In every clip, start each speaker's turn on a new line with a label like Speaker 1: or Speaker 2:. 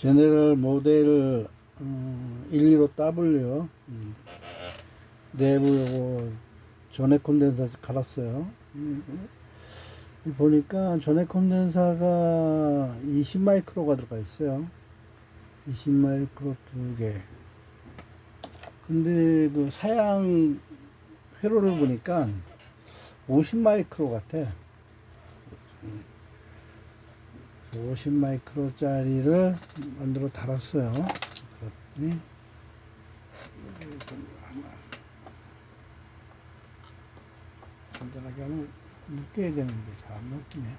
Speaker 1: 제네럴 모델 음, 115W 음, 내부 요거 전액 콘덴서 갈았어요. 음, 이 보니까 전액 콘덴서가 20 마이크로가 들어가 있어요. 20 마이크로 두 개. 근데 그 사양 회로를 보니까 50 마이크로 같아. 50 마이크로짜리를 만들어 달았어요. 그랬더니 간단하게 하면 묶여야 되는데 잘 안 묶이네.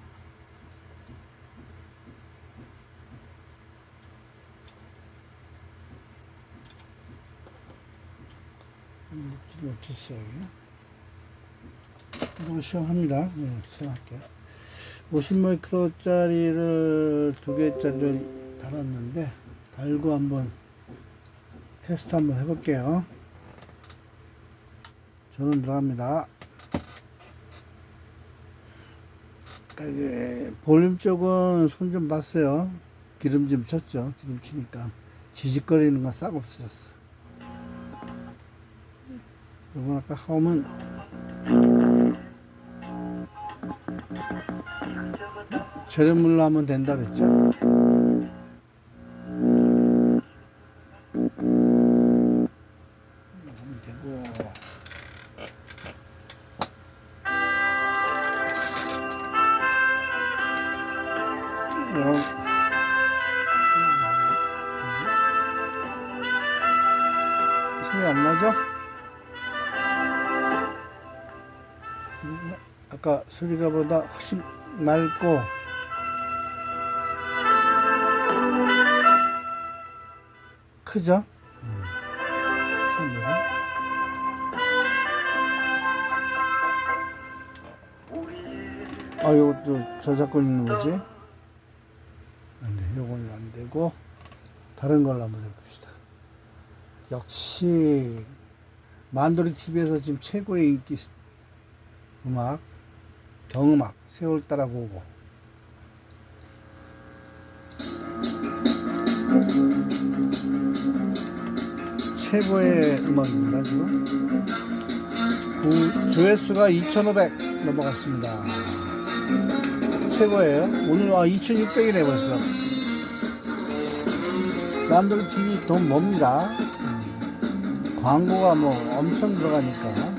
Speaker 1: 묶지 못했어요. 이거 시험합니다. 네, 시험할게요. 50마이크로짜리를 두 개짜리를 달았는데 달고 한번 테스트 한번 해볼게요. 저는 들어갑니다. 볼륨 쪽은 손 좀 봤어요. 기름 좀 쳤죠. 기름 치니까 지직거리는 건 싹 없어졌어. 이건 아까 하면 저렴물로 하면 된다 그랬죠? 소리가 보다 훨씬 맑고 크죠? 음. 아, 요것도 저작권 있는 거지? 안 돼, 요거는 안 되고, 다른 걸로 한번 해봅시다. 역시, 만도리 TV에서 지금 최고의 인기 스- 음악, 경음악, 세월 따라 보고. 최고의 음악입니다, 지금. 구- 조회수가 2,500 넘어갔습니다. 최고예요. 오늘, 아, 2,600이네, 벌써. 만돌이 TV 돈 멉니다. 음. 광고가 뭐 엄청 들어가니까.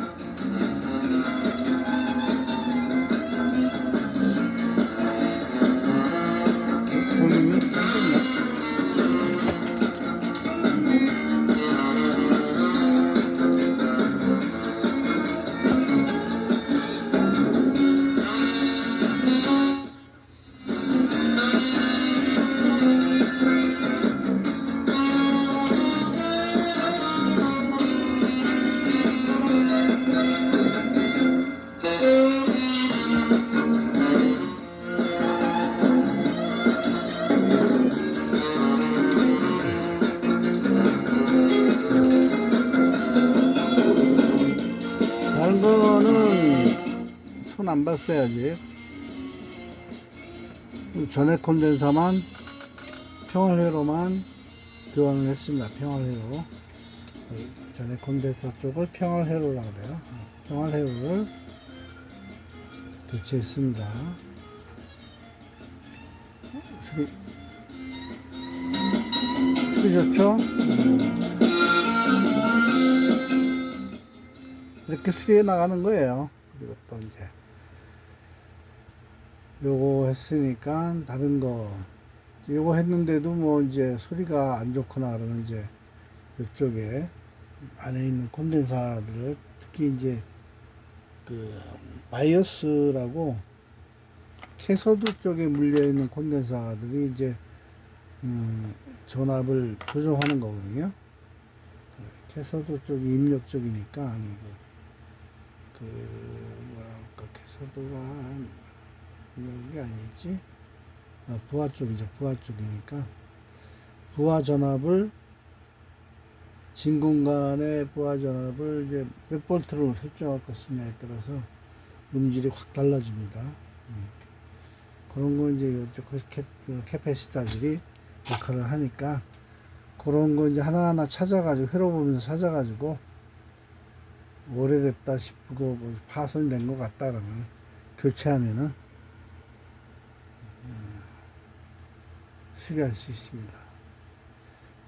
Speaker 1: 손 안 봤어야지. 전액 콘덴서만 평활회로만 교환을 했습니다. 평활회로. 전액 콘덴서 쪽을 평활회로라고 그래요. 평활회로를 교체했습니다. 소리, 소리 좋죠? 이렇게 수리해 나가는 거예요. 그리고 또 이제 요거 했으니까 다른 거 요거 했는데도 뭐 이제 소리가 안 좋거나 그러면 이제 이쪽에 안에 있는 콘덴사들을 특히 이제 그 바이오스라고 캐서드 쪽에 물려 있는 콘덴사들이 이제 음 전압을 조정하는 거거든요. 그 캐서드 쪽이 입력 쪽이니까 아니고 그 뭐랄까 캐서드가 여기 아니지 아, 부하 쪽이죠 부하 쪽이니까 부하 전압을 진 공간의 부하 전압을 이제 몇 볼트로 설정할 것이냐에 따라서 음질이 확 달라집니다. 음. 그런 거 이제 이쪽 그 캐, 그 캐패시터들이 역할을 하니까 그런 거 이제 하나하나 찾아가지고 회로 보면서 찾아가지고 오래됐다 싶고 뭐 파손된 것 같다 그러면 교체하면은 수리할 수 있습니다.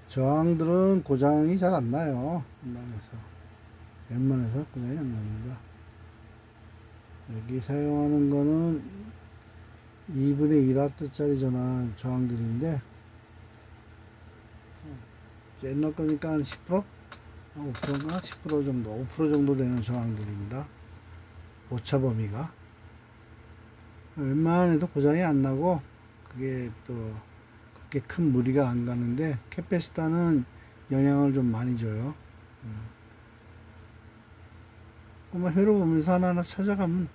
Speaker 1: 저항들은 고장이 잘 안 나요. 웬만해서 웬만해서 고장이 안 납니다. 여기 사용하는 거는 2분의 1와트짜리 전화 저항들인데 옛날 거니까 한 10%? 한 5%가 10% 정도, 5% 정도 되는 저항들입니다. 오차 범위가. 웬만해도 고장이 안 나고, 그게 또, 그렇게 큰 무리가 안 가는데, 캐패시타는 영향을 좀 많이 줘요. 음. 그만 회로 보면서 하나하나 찾아가면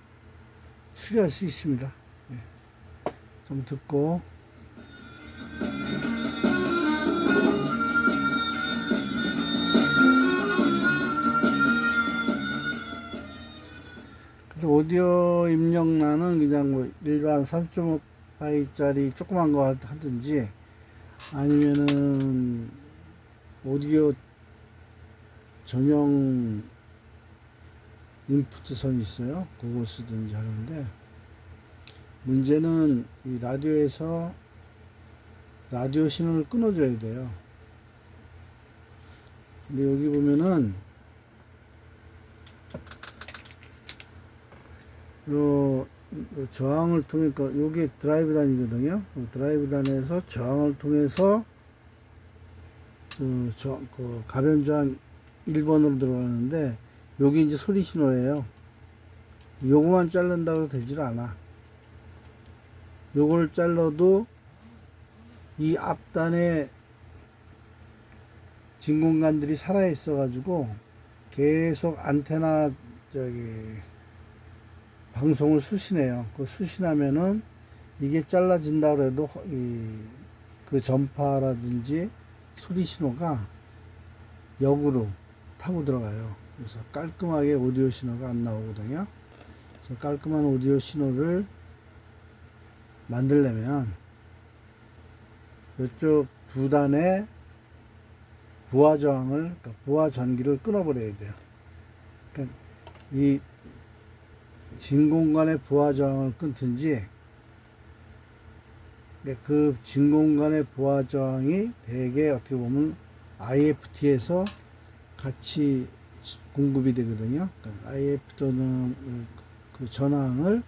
Speaker 1: 수리할 수 있습니다. 예. 좀 듣고, 오디오 입력란은 그냥 뭐 일반 3.5파이짜리 조그만 거 하든지 아니면은 오디오 전용 인풋 선이 있어요. 그거 쓰든지 하는데 문제는 이 라디오에서 라디오 신호를 끊어줘야 돼요. 근데 여기 보면은 요, 요 저항을 통해, 그 요게 드라이브 단이거든요. 요 드라이브 단에서 저항을 통해서 그, 저, 그 가변 저항 1번으로 들어가는데 요게 이제 소리 신호예요. 요거만 자른다고 되질 않아. 요걸 잘라도 이 앞단에 진공관들이 살아 있어 가지고 계속 안테나 저기 방송을 수신해요. 그 수신하면은 이게 잘라진다 그래도 이그 전파라든지 소리 신호가 역으로 타고 들어가요. 그래서 깔끔하게 오디오 신호가 안 나오거든요. 그래서 깔끔한 오디오 신호를 만들려면 이쪽 두 단의 부하 저항을 그러니까 부하 전기를 끊어버려야 돼요. 그러니까 이 진공관의 부하 저항을 끊든지 그러니까 그 진공관의 부하 저항이 대개 어떻게 보면 IFT에서 같이 공급이 되거든요. 그러니까 IFT는 그 전항을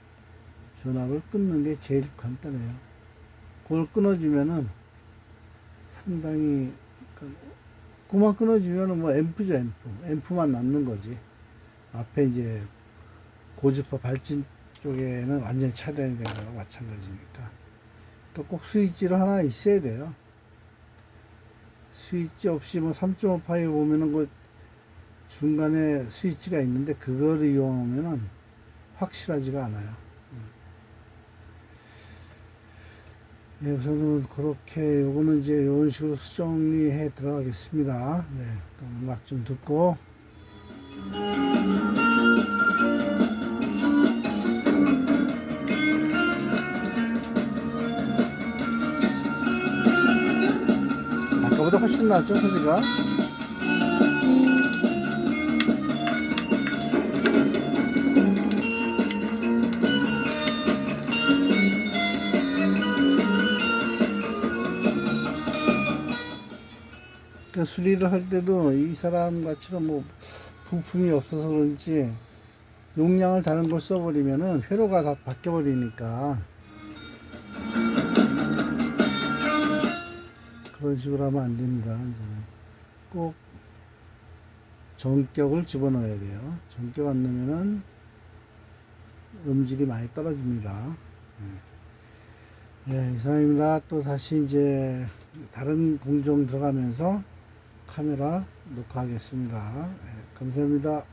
Speaker 1: 전압을 끊는 게 제일 간단해요. 그걸 끊어주면은 상당히 그 그만 끊어주면은 뭐 앰프죠 앰프 앰프만 남는 거지 앞에 이제 고주파 발진 쪽에는 완전히 차단이 되는 거랑 마찬가지니까 그러니까 꼭 스위치를 하나 있어야 돼요 스위치 없이 뭐 3.5파이 보면은 그 중간에 스위치가 있는데 그거를 이용하면은 확실하지가 않아요 예, 우선은 그렇게 요거는 이제 이런 식으로 수정리해 들어가겠습니다. 네, 또 음악 좀 듣고. 아까보다 훨씬 낫죠, 소리가? 그 수리를 할 때도 이 사람 같이는 뭐 부품이 없어서 그런지 용량을 다른 걸 써버리면은 회로가 다 바뀌어버리니까 그런 식으로 하면 안 됩니다. 이제는 꼭 전격을 집어넣어야 돼요. 전격 안 넣으면은 음질이 많이 떨어집니다. 예, 예, 이상입니다. 또 다시 이제 다른 공정 들어가면서 카메라 녹화하겠습니다. 예, 감사합니다.